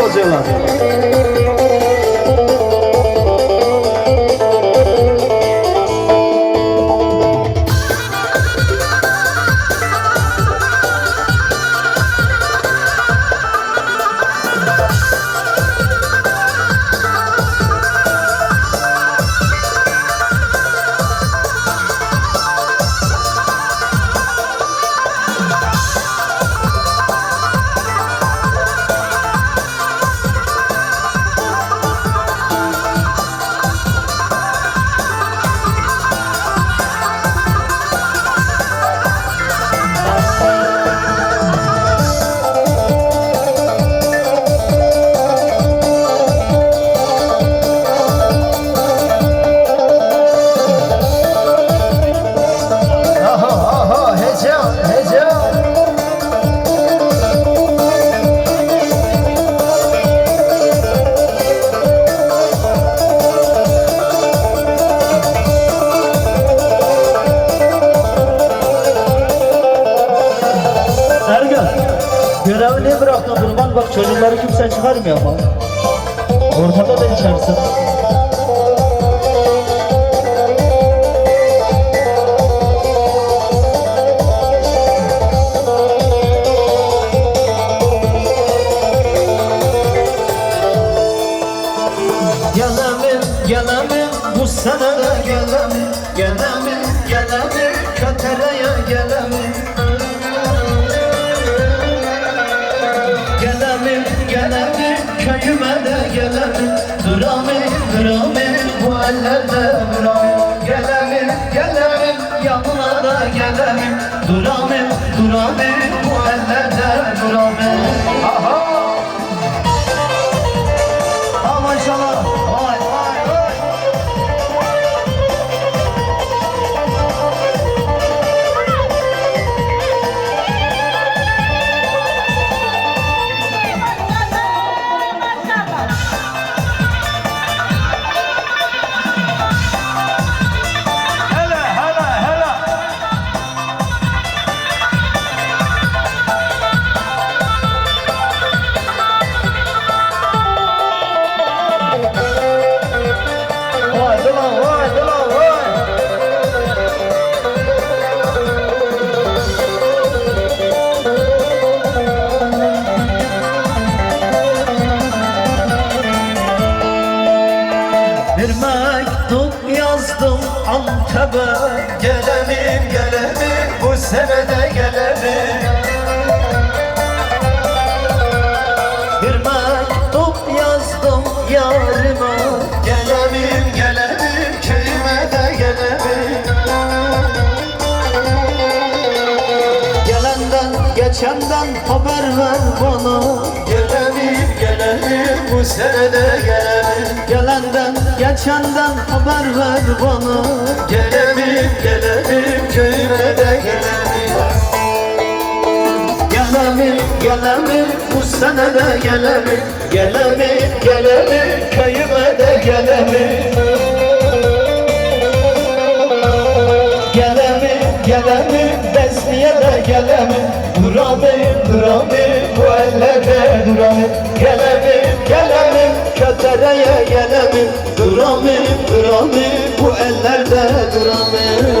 উপজেলা হয়। ঘোরঘাটও দেখছে আর Duramim bu ellerde duramim Gelemim gelemim yanına da gelemim Duramim duramim bu ellerde duramim Aha! Bir mektup yazdım Antep'e. Gelelim gelelim bu sene de gelelim sene de gelelim Gelenden geçenden haber ver bana. Gelelim gelelim köyüme de gelelim. Gelelim gelelim bu sene de gelelim. Gelelim gelelim köyüme de gelelim. Gelelim gelelim Besniye de Duramim duramim bu ellerde duramim gelelim Kötereye gelelim Duramim duramim bu ellerde duramim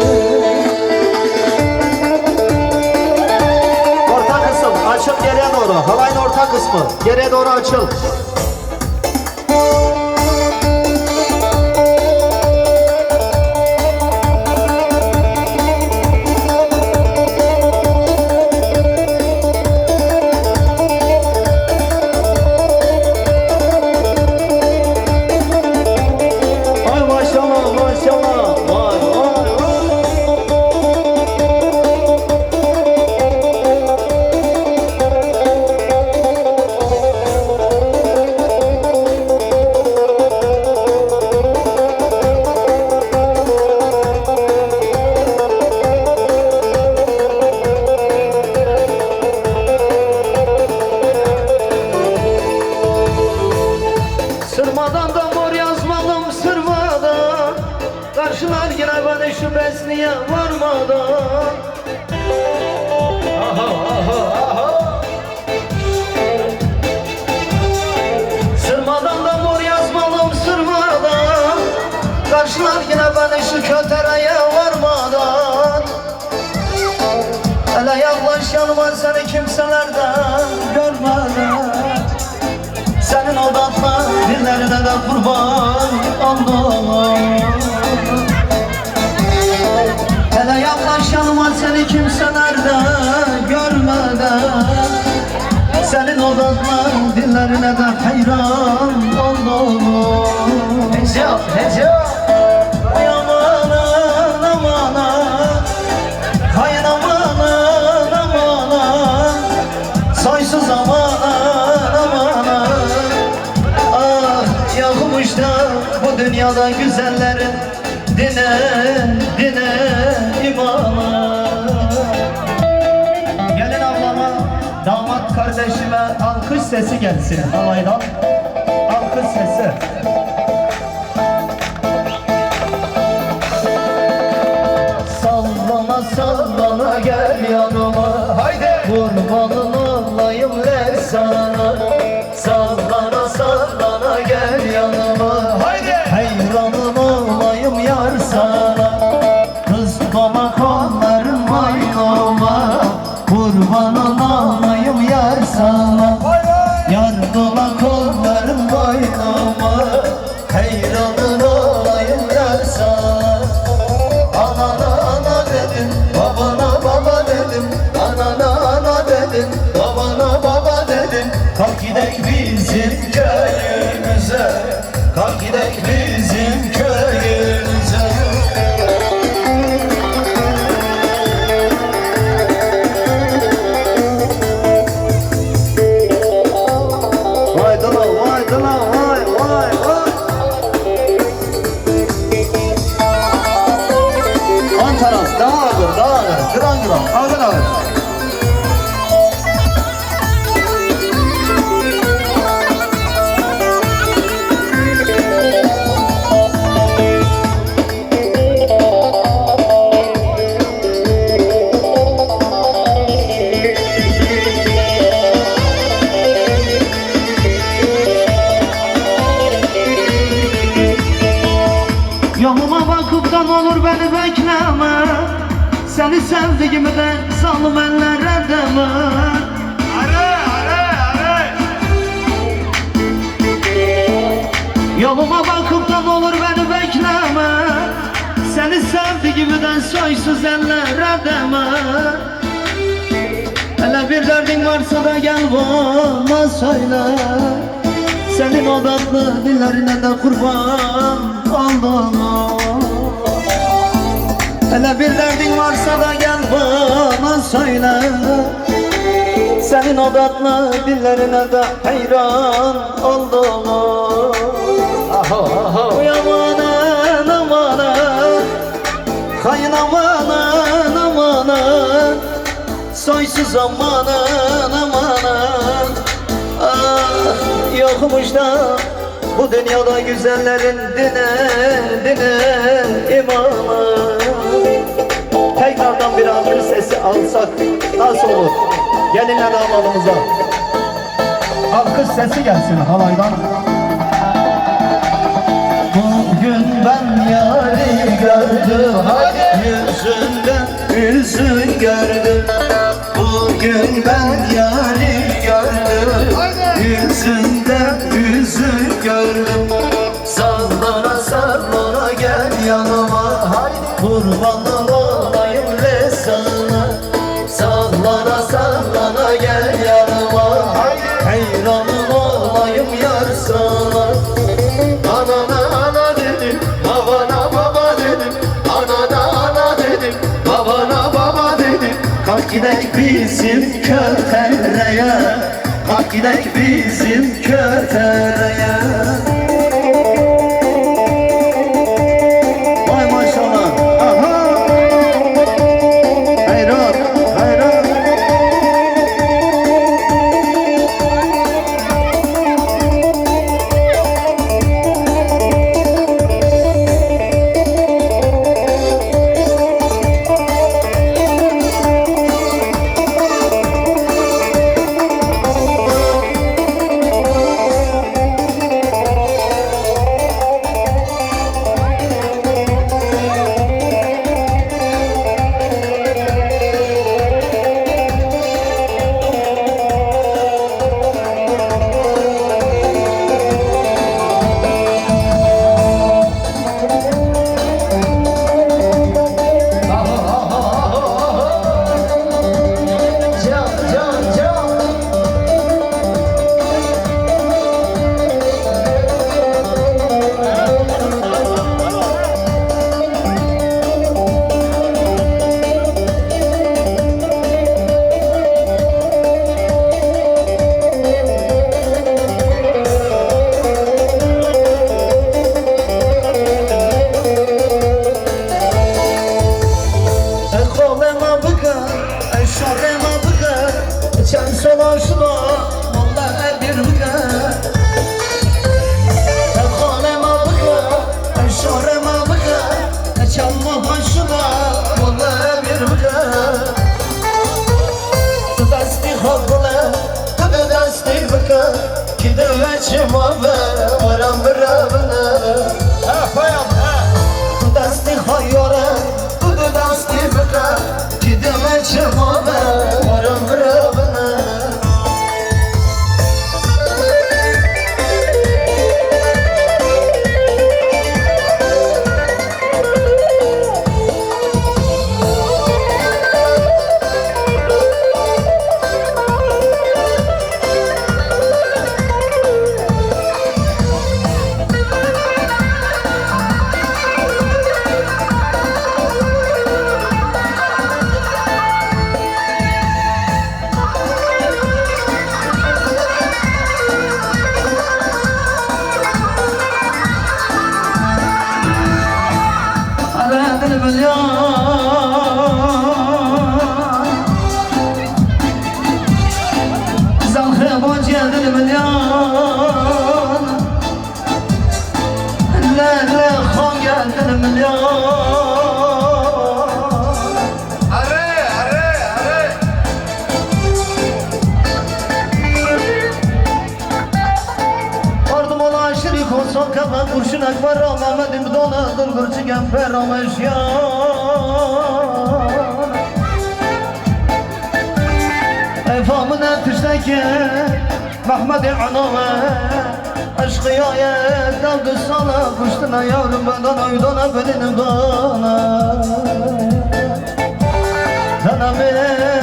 Orta kısım açıl geriye doğru. Halayın orta kısmı. Geriye doğru açıl. Besniye varmadan. Sırmadan da mor yazmalım sırmadan. Karşılar yine beni şu kötereye varmadan. Hele yaklaş yanıma seni kimselerden görmeden. Senin tatlı dillerine de kurban oldum Hele yaklaş yanıma seni kimselerde görmeden? Senin o tatlı dillerine de hayran damat kardeşime alkış sesi gelsin. Halaydan Alkış sesi Kalk gidek bizim köyümüze Seni sevdiğimi de zalim ellere deme. Yoluma bakıptan olur beni bekleme. Seni sevdiğimi de soysuz ellere deme. Hele bir derdin varsa da gel bana söyle. Senin o dillerine de kurban oldum Hele bir derdin varsa da gel bana söyle. Senin o tatlı dillerine de hayran oldum. Uy amanın amanın Kayın amanın amanın Soysuz amanın amanın Ah yokmuş da bu dünyada güzellerin dine dine imamı Tekrardan bir alkış sesi alsak nasıl olur? Gelinle damadımıza Alkış sesi gelsin halaydan. Bugün ben yari gördüm. Yüzünden yüzün gördüm. Bugün ben yari gördüm. Yüzünden yüzün gördüm. Sallana sallana gel yanıma Kurban olayım le sana. Sallana sallana gel yanıma. Hayranın olayım yar sana. Anana ana dedim, babana baba dedim. Anana ana dedim, babana baba dedim. Kalk gidek bizim kötereye Kalk gidek bizim kötereye kafa kurşun akbar Mehmet'im donadır gırcı gemper ameş ya. Efamın etişteki Mahmedi anama Aşkıya yedden kız sana. Kuştuna yavrum benden aydana bedini bana Sana beni